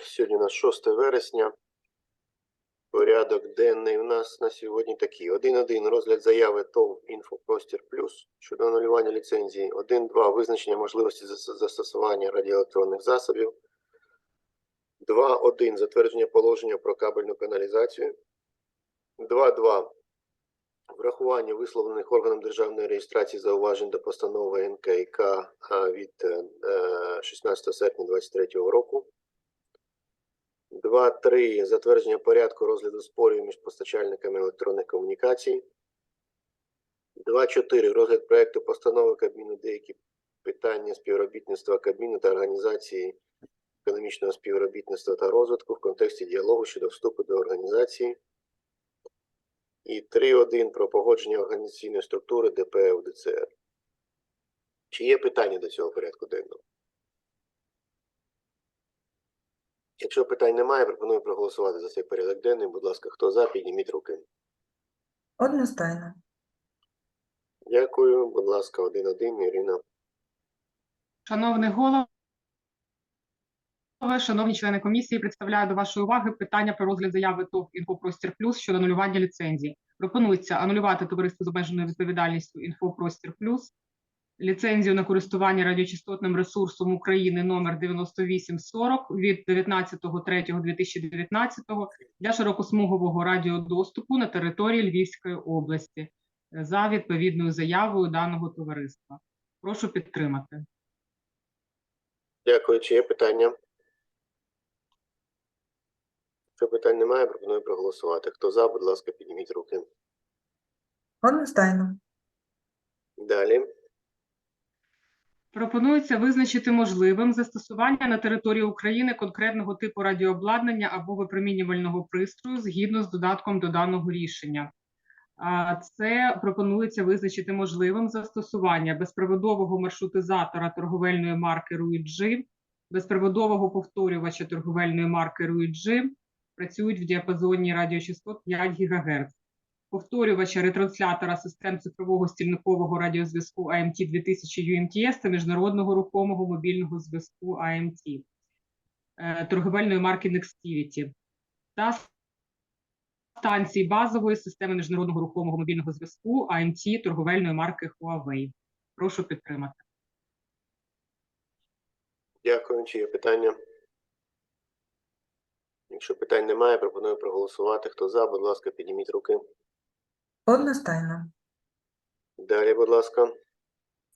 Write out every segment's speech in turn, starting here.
Сьогодні у нас 6 вересня. Порядок денний у нас на сьогодні такий. 1.1. Розгляд заяви ТОВ «Інфопростір Плюс» щодо анулювання ліцензії. 1.2. Визначення можливості застосування радіоелектронних засобів. 2.1. Затвердження положення про кабельну каналізацію. 2.2. Врахування висловлених органом державної реєстрації зауважень до постанови НКК від е, е, 16 серпня 2023 року. 2.3. Затвердження порядку розгляду спорів між постачальниками електронних комунікацій. 2.4. Розгляд проекту постанови Кабміну деякі питання співробітництва Кабміну та організації економічного співробітництва та розвитку в контексті діалогу щодо вступу до організації. І 3.1 про погодження організаційної структури ДП УДЦР. Чи є питання до цього порядку денного? Якщо питань немає, пропоную проголосувати за цей порядок денний. Будь ласка, хто за, підніміть руки. Одностайно. Дякую. Будь ласка, один-один, Ірина. Шановний голово, шановні члени комісії, представляю до вашої уваги питання про розгляд заяви ТОВ «Інфопростір Плюс» щодо анулювання ліцензії. Пропонується анулювати товариство з обмеженою відповідальністю «Інфопростір Плюс», ліцензію на користування радіочастотним ресурсом України номер 9840 від 19.03.2019 для широкосмугового радіодоступу на території Львівської області е, за відповідною заявою даного товариства. Прошу підтримати. Дякую. Чи є питання? Якщо питань немає, пропоную проголосувати. Хто за, будь ласка, підніміть руки. Одностайно. Далі. Пропонується визначити можливим застосування на території України конкретного типу радіообладнання або випромінювального пристрою згідно з додатком до даного рішення. Це пропонується визначити можливим застосування безпроводового маршрутизатора торговельної марки RUIG, безпроводового повторювача торговельної марки RUIG, працюють в діапазоні радіочастот 5 ГГц повторювача ретранслятора систем цифрового стільникового радіозв'язку AMT 2000 UMTS та міжнародного рухомого мобільного зв'язку AMT е, торговельної марки Nextivity та станції базової системи міжнародного рухомого мобільного зв'язку AMT торговельної марки Huawei. Прошу підтримати. Дякую. Чи є питання? Якщо питань немає, пропоную проголосувати. Хто за, будь ласка, підніміть руки. Одностайно. Далі, будь ласка.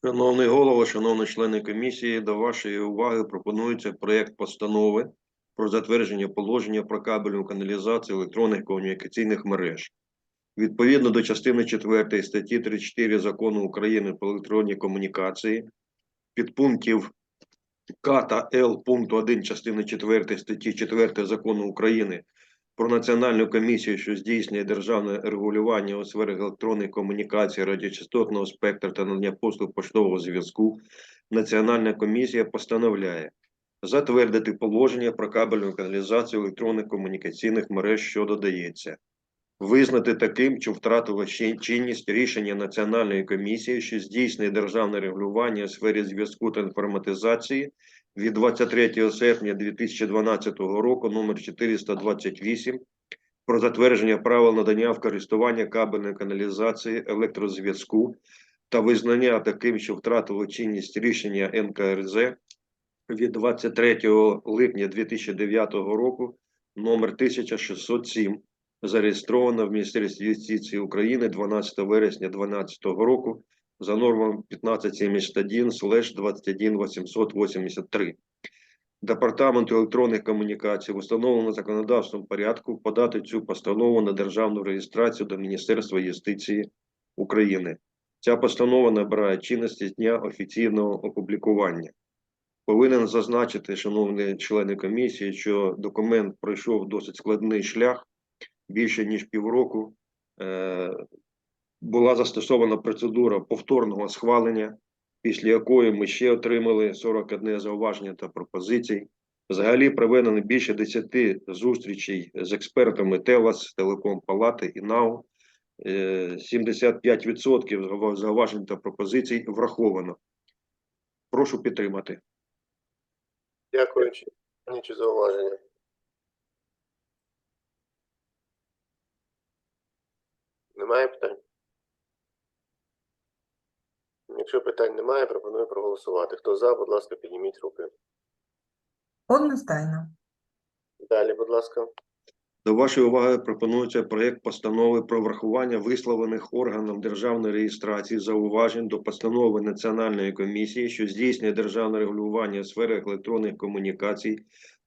Шановний голово, шановні члени комісії, до вашої уваги пропонується проєкт постанови про затвердження положення про кабельну каналізацію електронних комунікаційних мереж. Відповідно до частини 4 статті 34 Закону України про електронні комунікації, підпунктів К та Л пункту 1 частини 4 статті 4 Закону України про Національну комісію, що здійснює державне регулювання у сферах електронних комунікацій, радіочастотного спектру та надання послуг поштового зв'язку, Національна комісія постановляє затвердити положення про кабельну каналізацію електронних комунікаційних мереж, що додається. Визнати таким, що втратило чинність рішення Національної комісії, що здійснює державне регулювання у сфері зв'язку та інформатизації від 23 серпня 2012 року номер 428 про затвердження правил надання в користування кабельної каналізації електрозв'язку та визнання таким, що втратило чинність рішення НКРЗ від 23 липня 2009 року номер 1607 зареєстровано в Міністерстві юстиції України 12 вересня 2012 року за нормами 1571 21 883. Департаменту електронних комунікацій в законодавством порядку подати цю постанову на державну реєстрацію до Міністерства юстиції України. Ця постанова набирає чинності з дня офіційного опублікування. Повинен зазначити, шановні члени комісії, що документ пройшов досить складний шлях більше ніж півроку була застосована процедура повторного схвалення, після якої ми ще отримали 41 зауваження та пропозицій. Взагалі проведено більше 10 зустрічей з експертами ТЕЛАС, Телеком Палати і НАУ. Е, 75% зауважень та пропозицій враховано. Прошу підтримати. Дякую. Нічі зауваження. Немає питань? Якщо питань немає, пропоную проголосувати. Хто за, будь ласка, підніміть руки. Одностайно. Далі, будь ласка. До вашої уваги пропонується проєкт постанови про врахування висловлених органом державної реєстрації зауважень до постанови Національної комісії, що здійснює державне регулювання у сферах електронних комунікацій,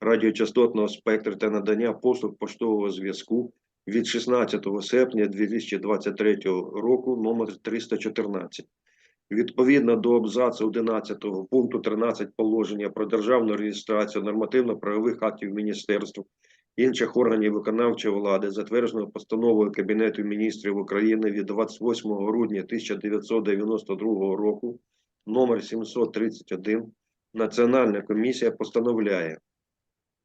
радіочастотного спектру та надання послуг поштового зв'язку від 16 серпня 2023 року номер 314. Відповідно до абзацу 11 пункту 13 положення про державну реєстрацію нормативно-правових актів міністерств інших органів виконавчої влади, затвердженого постановою Кабінету міністрів України від 28 грудня 1992 року, номер 731, Національна комісія постановляє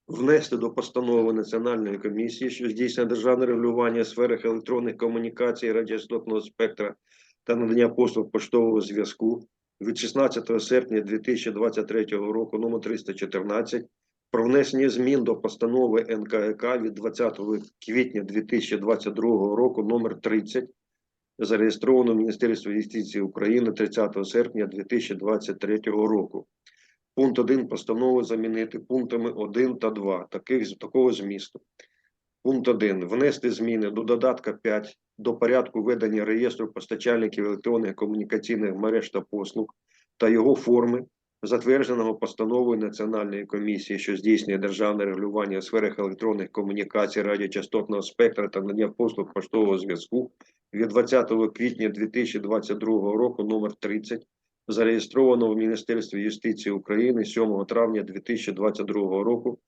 внести до постанови Національної комісії, що здійснює державне регулювання у сферах електронних комунікацій, радіочастотного спектра та надання послуг поштового зв'язку від 16 серпня 2023 року, номер 314, про внесення змін до постанови НКК від 20 квітня 2022 року номер 30, зареєстровано в Міністерстві юстиції України 30 серпня 2023 року. Пункт 1 постанови замінити пунктами 1 та 2 таких, такого змісту. Пункт 1. Внести зміни до додатка 5 до порядку ведення реєстру постачальників електронних комунікаційних мереж та послуг та його форми, затвердженого постановою Національної комісії, що здійснює державне регулювання у сферах електронних комунікацій, радіочастотного спектра та надання послуг поштового зв'язку від 20 квітня 2022 року номер 30, зареєстровано в Міністерстві юстиції України 7 травня 2022 року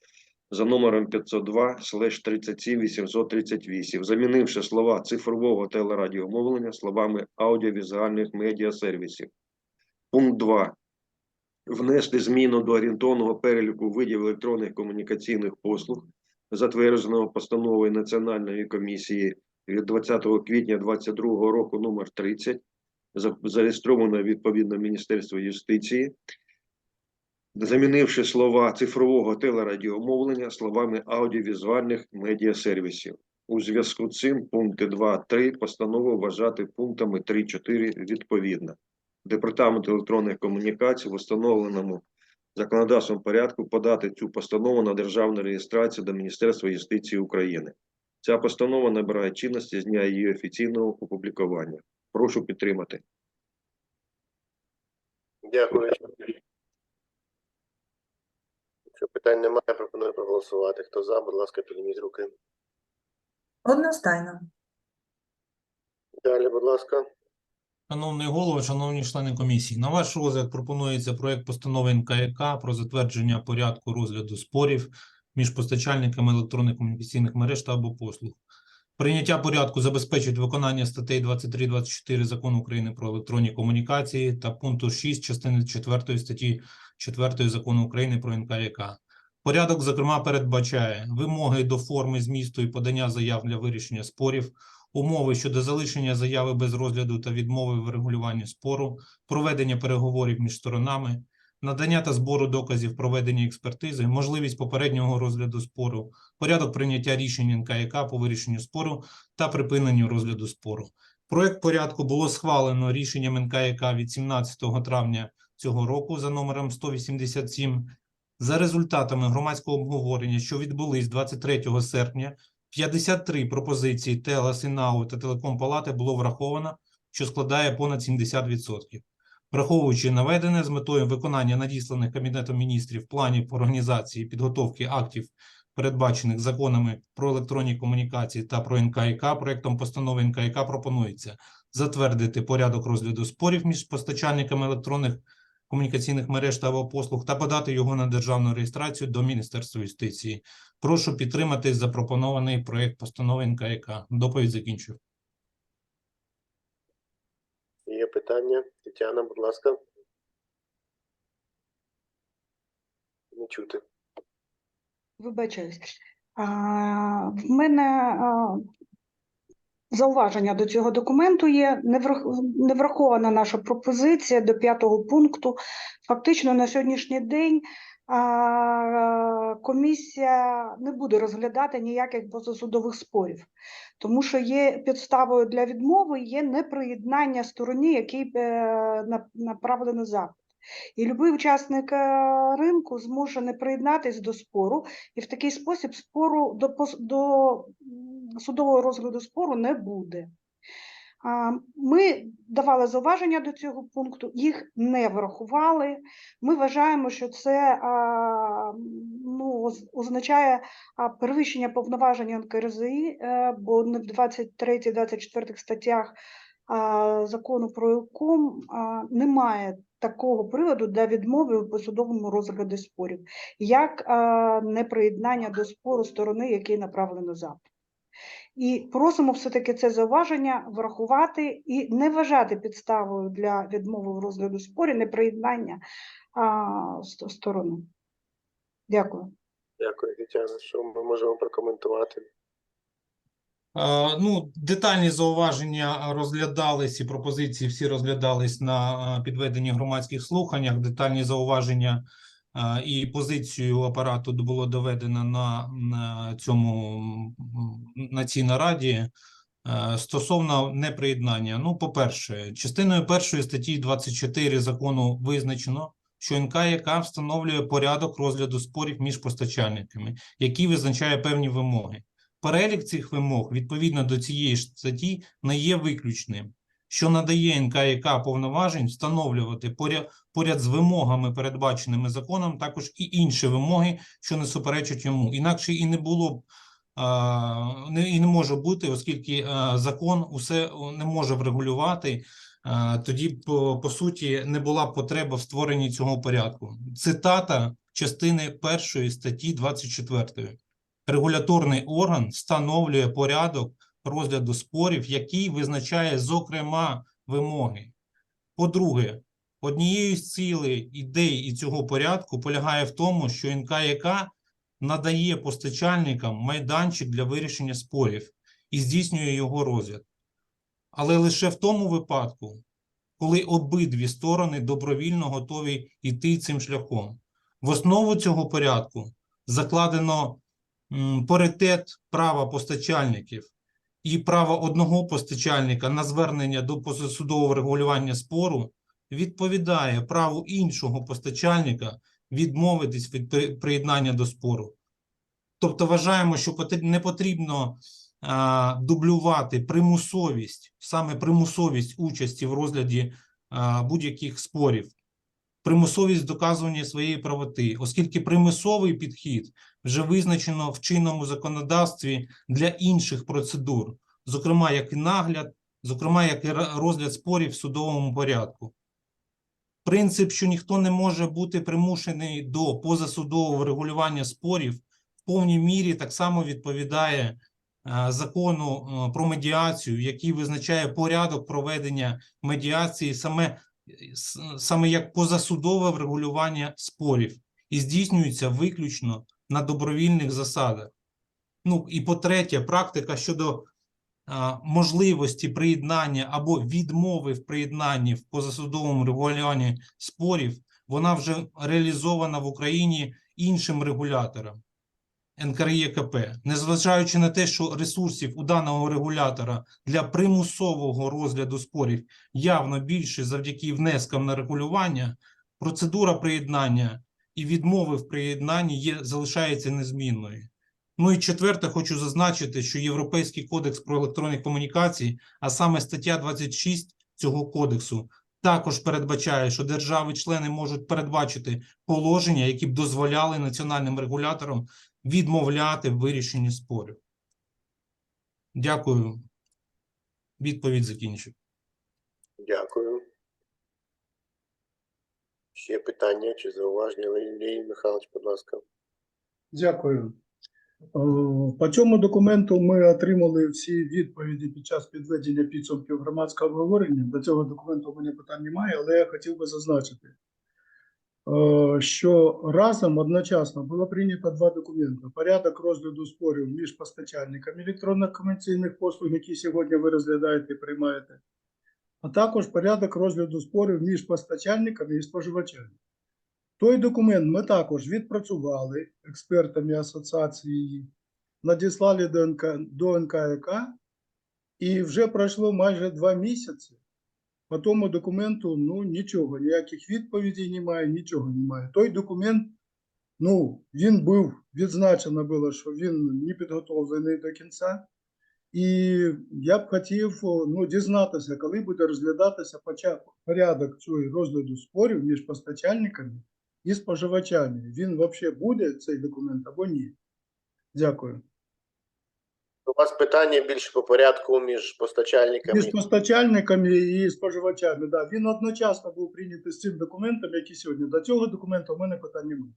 за номером 502 37 838, замінивши слова цифрового телерадіомовлення словами аудіовізуальних медіасервісів. Пункт 2 внести зміну до орієнтовного переліку видів електронних комунікаційних послуг, затвердженого постановою Національної комісії від 20 квітня 2022 року номер 30, за- зареєстровано відповідно Міністерство юстиції, замінивши слова цифрового телерадіомовлення словами аудіовізуальних медіасервісів. У зв'язку з цим пункти 2-3 постанови вважати пунктами 3-4 відповідно. Департамент електронних комунікацій в установленому законодавством порядку подати цю постанову на державну реєстрацію до Міністерства юстиції України. Ця постанова набирає чинності з дня її офіційного опублікування. Прошу підтримати. Дякую. Якщо питань немає, пропоную проголосувати. Хто за, будь ласка, підніміть руки. Одностайно. Далі, будь ласка. Шановний голово, шановні члени комісії, на ваш розгляд пропонується проект постанови НКК про затвердження порядку розгляду спорів між постачальниками електронних комунікаційних мереж та або послуг. Прийняття порядку забезпечить виконання статей 23-24 Закону України про електронні комунікації та пункту 6 частини 4 статті 4 Закону України про НКК. Порядок, зокрема, передбачає вимоги до форми змісту і подання заяв для вирішення спорів, умови щодо залишення заяви без розгляду та відмови в регулюванні спору, проведення переговорів між сторонами, надання та збору доказів проведення експертизи, можливість попереднього розгляду спору, порядок прийняття рішень НКЯК по вирішенню спору та припиненню розгляду спору. Проект порядку було схвалено рішенням НКЯК від 17 травня цього року за номером 187. За результатами громадського обговорення, що відбулись 23 серпня, 53 пропозиції ТЕЛА, СИНАУ та Телекомпалати було враховано, що складає понад 70%. Враховуючи наведене з метою виконання надісланих Кабінетом міністрів планів організації підготовки актів, передбачених законами про електронні комунікації та про НКК, проектом постанови НКК пропонується затвердити порядок розгляду спорів між постачальниками електронних комунікаційних мереж та або послуг та подати його на державну реєстрацію до Міністерства юстиції. Прошу підтримати запропонований проект постанови НКК. Доповідь закінчую. Є питання? Тетяна, будь ласка. Не чути. Вибачаюсь. А, в мене а, зауваження до цього документу є. Не врахована наша пропозиція до п'ятого пункту. Фактично на сьогоднішній день комісія не буде розглядати ніяких позасудових спорів, тому що є підставою для відмови є неприєднання стороні, який е, направлений запит. І будь-який учасник е, ринку зможе не приєднатись до спору, і в такий спосіб спору до, до судового розгляду спору не буде. Ми давали зауваження до цього пункту, їх не врахували. Ми вважаємо, що це ну, означає перевищення повноважень НКРЗІ, е, бо не в 23-24 статтях закону про ЮКОМ немає такого приводу для відмови у посудовому розгляді спорів, як неприєднання до спору сторони, який направлено запит. І просимо все-таки це зауваження врахувати і не вважати підставою для відмови в розгляду спорі неприєднання а, сторони. Дякую. Дякую, Тетяна. Що ми можемо прокоментувати? Ну, детальні зауваження розглядались і пропозиції всі розглядались на підведенні громадських слуханнях. Детальні зауваження і позицію апарату було доведено на, на цьому на цій нараді. Е, Стосовно неприєднання, ну, по-перше, частиною першої статті 24 закону визначено, що НКЯК встановлює порядок розгляду спорів між постачальниками, який визначає певні вимоги. Перелік цих вимог відповідно до цієї ж статті не є виключним, що надає НКЯК повноважень встановлювати поряд, поряд з вимогами, передбаченими законом, також і інші вимоги, що не суперечать йому. Інакше і не було б не, і не може бути, оскільки закон усе не може врегулювати. Тоді по, по суті не була потреба в створенні цього порядку. Цитата частини першої статті 24 регуляторний орган встановлює порядок розгляду спорів, який визначає, зокрема, вимоги. По-друге, однією з цілей ідей і цього порядку полягає в тому, що НКЯК надає постачальникам майданчик для вирішення спорів і здійснює його розгляд. Але лише в тому випадку, коли обидві сторони добровільно готові йти цим шляхом. В основу цього порядку закладено паритет права постачальників і право одного постачальника на звернення до позасудового регулювання спору відповідає праву іншого постачальника відмовитись від приєднання до спору. Тобто вважаємо, що не потрібно а, дублювати примусовість, саме примусовість участі в розгляді будь-яких спорів, примусовість доказування своєї правоти, оскільки примусовий підхід вже визначено в чинному законодавстві для інших процедур, зокрема як і нагляд, зокрема як і розгляд спорів в судовому порядку. Принцип, що ніхто не може бути примушений до позасудового регулювання спорів, в повній мірі так само відповідає е, закону е, про медіацію, який визначає порядок проведення медіації саме, саме як позасудове врегулювання спорів і здійснюється виключно на добровільних засадах. Ну і по-третє, практика щодо а, можливості приєднання або відмови в приєднанні в позасудовому регулюванні спорів, вона вже реалізована в Україні іншим регулятором НКРЄКП. Незважаючи на те, що ресурсів у даного регулятора для примусового розгляду спорів явно більше завдяки внескам на регулювання, процедура приєднання і відмови в приєднанні є, залишається незмінною. Ну і четверте, хочу зазначити, що Європейський кодекс про електронні комунікації, а саме стаття 26 цього кодексу, також передбачає, що держави-члени можуть передбачити положення, які б дозволяли національним регуляторам відмовляти в вирішенні спорів. Дякую. Відповідь закінчив. Дякую. Ще питання чи зауваження? Леонід Михайлович, будь ласка. Дякую. Е, По цьому документу ми отримали всі відповіді під час підведення підсумків громадського обговорення. До цього документу у мене питань немає, але я хотів би зазначити, е, що разом одночасно було прийнято два документи: порядок розгляду спорів між постачальниками електронних комерційних послуг, які сьогодні ви розглядаєте і приймаєте, а також порядок розгляду спорів між постачальниками і споживачами. Той документ ми також відпрацювали експертами асоціації, надіслали до, НК, до НКК, і вже пройшло майже два місяці. По тому документу ну, нічого, ніяких відповідей немає, нічого немає. Той документ, ну, він був, відзначено було, що він не підготовлений до кінця. І я б хотів ну, дізнатися, коли буде розглядатися порядок цього розгляду спорів між постачальниками і споживачами. Він взагалі буде цей документ або ні? Дякую. У вас питання більше по порядку між постачальниками. Між постачальниками і споживачами. Да. Він одночасно був прийнятий з цим документом, як і сьогодні. До цього документу у мене питань немає.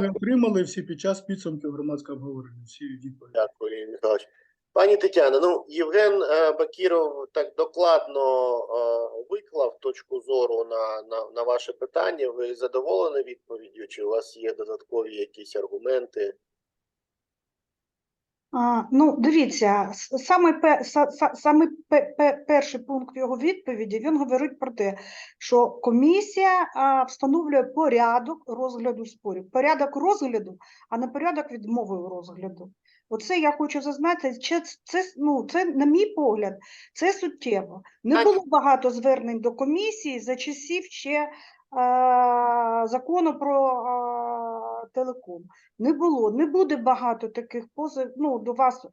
Ми отримали всі під час підсумків громадського обговорення, всі відповіді. Дякую, Ігор Михайлович. Пані Тетяна, ну Євген е, Бакіров так докладно е, виклав точку зору на, на, на ваше питання. Ви задоволені відповіддю? Чи у вас є додаткові якісь аргументи? А, ну, дивіться, саме, саме пе, пе, перший пункт його відповіді, він говорить про те, що комісія встановлює порядок розгляду спорів. Порядок розгляду, а не порядок відмови розгляду. Оце я хочу зазначити, це, це, ну, це, на мій погляд, це суттєво. Не було багато звернень до комісії за часів ще а, закону про а, телеком. Не було, не буде багато таких позив, ну, до вас е,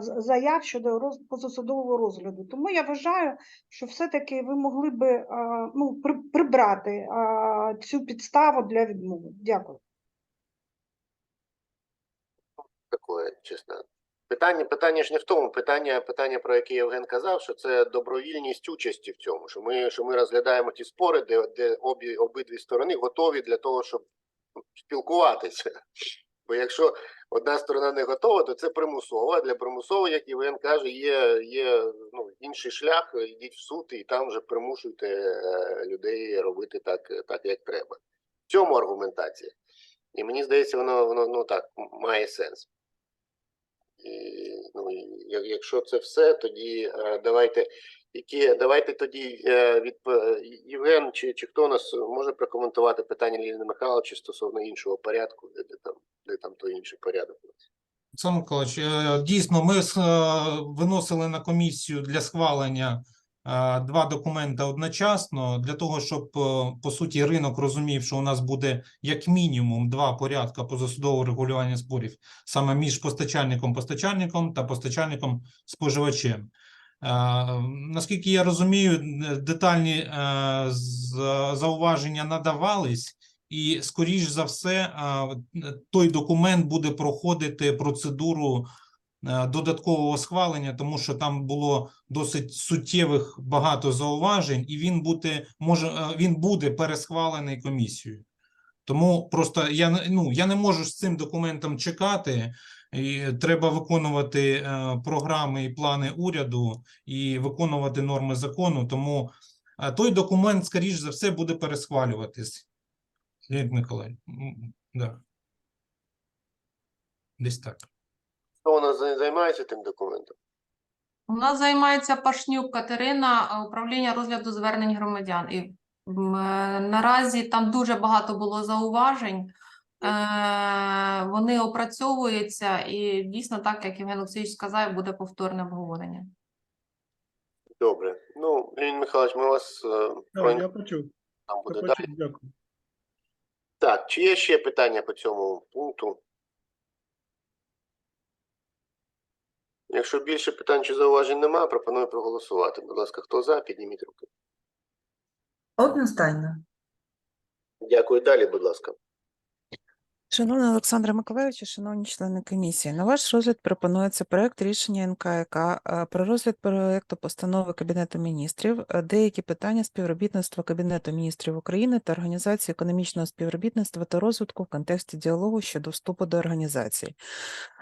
заяв щодо роз, позасудового розгляду. Тому я вважаю, що все-таки ви могли би е, ну, при, прибрати е, цю підставу для відмови. Дякую. Такое, чесно. Питання, питання ж не в тому. Питання, питання, про яке Євген казав, що це добровільність участі в цьому. Що ми, що ми розглядаємо ті спори, де, де обі, обидві сторони готові для того, щоб спілкуватися. Бо якщо одна сторона не готова, то це примусово. А для примусово, як Євген каже, є, є ну, інший шлях. Йдіть в суд і там вже примушуйте е, людей робити так, так, як треба. В цьому аргументація. І мені здається, воно, воно ну так має сенс. І, ну, якщо це все, тоді е, давайте які давайте тоді е, від Євген чи, чи хто у нас може прокоментувати питання Ліни Михайловича стосовно іншого порядку, де, де там де там той інший порядок. нас. Миколаївич, е, дійсно, ми е, виносили на комісію для схвалення е, два документи одночасно для того, щоб е, по суті ринок розумів, що у нас буде як мінімум два порядка позасудового регулювання спорів саме між постачальником постачальником та постачальником споживачем. Е, Наскільки я розумію, детальні е, зауваження надавались. І, скоріш за все, е, той документ буде проходити процедуру е, додаткового схвалення, тому що там було досить суттєвих багато зауважень, і він буде може е, він буде пересхвалений комісією. Тому просто я ну я не можу з цим документом чекати. І треба виконувати е, програми і плани уряду і виконувати норми закону. Тому е, той документ, скоріш за все, буде пересхвалюватись. Леонід Миколаївич, да. Десь так. Хто у нас займається тим документом? У нас займається Пашнюк Катерина, управління розгляду звернень громадян. І е, наразі там дуже багато було зауважень. Е, Вони опрацьовуються, і дійсно, так як Євген Олексійович сказав, буде повторне обговорення. Добре. Ну, Леонід Михайлович, ми вас е, Так, про я почув. там Я буде почув, далі. дякую. Так, чи є ще питання по цьому пункту? Якщо більше питань чи зауважень немає, пропоную проголосувати. Будь ласка, хто за, підніміть руки. Одностайно. Дякую. Далі, будь ласка. Шановний Олександре Миколайовичу, шановні члени комісії, на ваш розгляд пропонується проект рішення НКК е, про розгляд проекту постанови Кабінету міністрів, е, деякі питання співробітництва Кабінету міністрів України та Організації економічного співробітництва та розвитку в контексті діалогу щодо вступу до організації.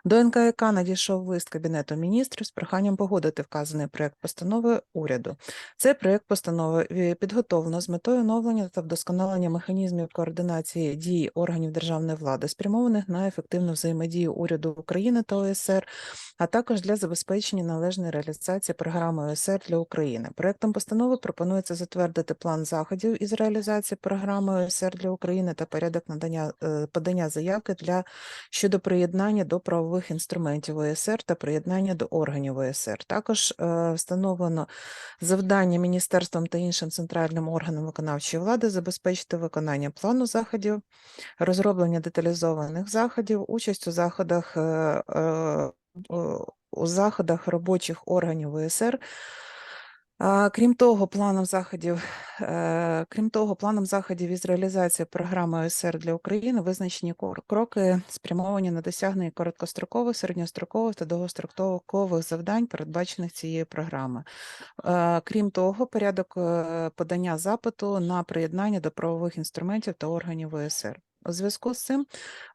До НКК надійшов лист Кабінету міністрів з проханням погодити вказаний проект постанови уряду. Цей проект постанови е, підготовлено з метою оновлення та вдосконалення механізмів координації дій органів державної влади влади, спрямованих на ефективну взаємодію уряду України та ОСР, а також для забезпечення належної реалізації програми ОСР для України. Проектом постанови пропонується затвердити план заходів із реалізації програми ОСР для України та порядок надання е, подання заявки для щодо приєднання до правових інструментів ОСР та приєднання до органів ОСР. Також е, встановлено завдання міністерствам та іншим центральним органам виконавчої влади забезпечити виконання плану заходів, розроблення деталізованих заходів, участь у заходах у- у заходах робочих органів ОСР. А, Крім того, планом заходів, е, крім того, планом заходів із реалізації програми ОСР для України визначені кроки, спрямовані на досягнення короткострокових, середньострокових та довгострокових завдань, передбачених цією програмою. Крім того, порядок е, подання запиту на приєднання до правових інструментів та органів ОСР. У зв'язку з цим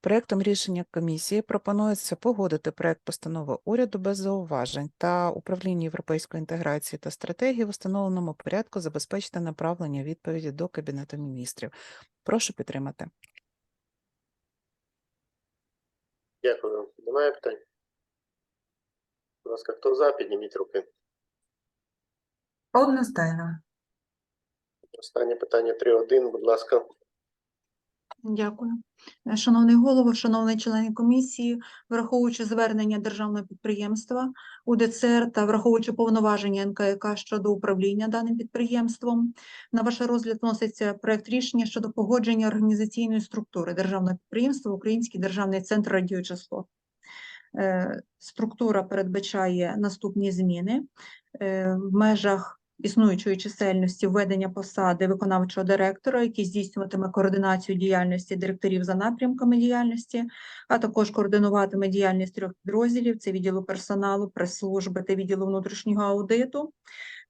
проектом рішення комісії пропонується погодити проект постанови уряду без зауважень та управління європейської інтеграції та стратегії в установленому порядку забезпечити направлення відповіді до Кабінету міністрів. Прошу підтримати. Дякую. Немає питань? Будь ласка, хто за, підніміть руки. Одностайно. Останнє питання 3.1, будь ласка. Дякую. Е, Шановний голово, шановні члени комісії, враховуючи звернення державного підприємства УДЦР та враховуючи повноваження НКК щодо управління даним підприємством, на ваш розгляд вноситься проект рішення щодо погодження організаційної структури державного підприємства Український державний центр радіочастот. Е, Структура передбачає наступні зміни Е, в межах існуючої чисельності введення посади виконавчого директора, який здійснюватиме координацію діяльності директорів за напрямками діяльності, а також координуватиме діяльність трьох підрозділів: це відділу персоналу, прес-служби та відділу внутрішнього аудиту.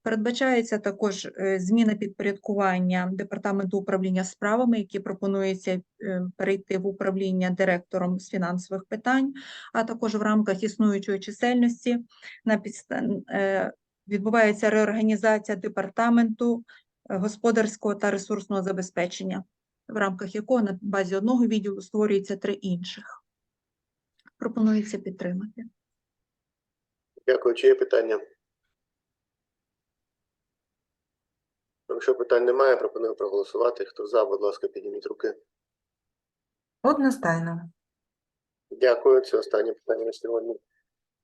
Передбачається також е, зміна підпорядкування департаменту управління справами, які пропонується е, перейти в управління директором з фінансових питань, а також в рамках існуючої чисельності на підста- е, відбувається реорганізація департаменту е, господарського та ресурсного забезпечення, в рамках якого на базі одного відділу створюється три інших. Пропонується підтримати. Дякую. Чи є питання? Якщо питань немає, пропоную проголосувати. Хто за, будь ласка, підніміть руки. Одностайно. Дякую. Це останнє питання на сьогодні.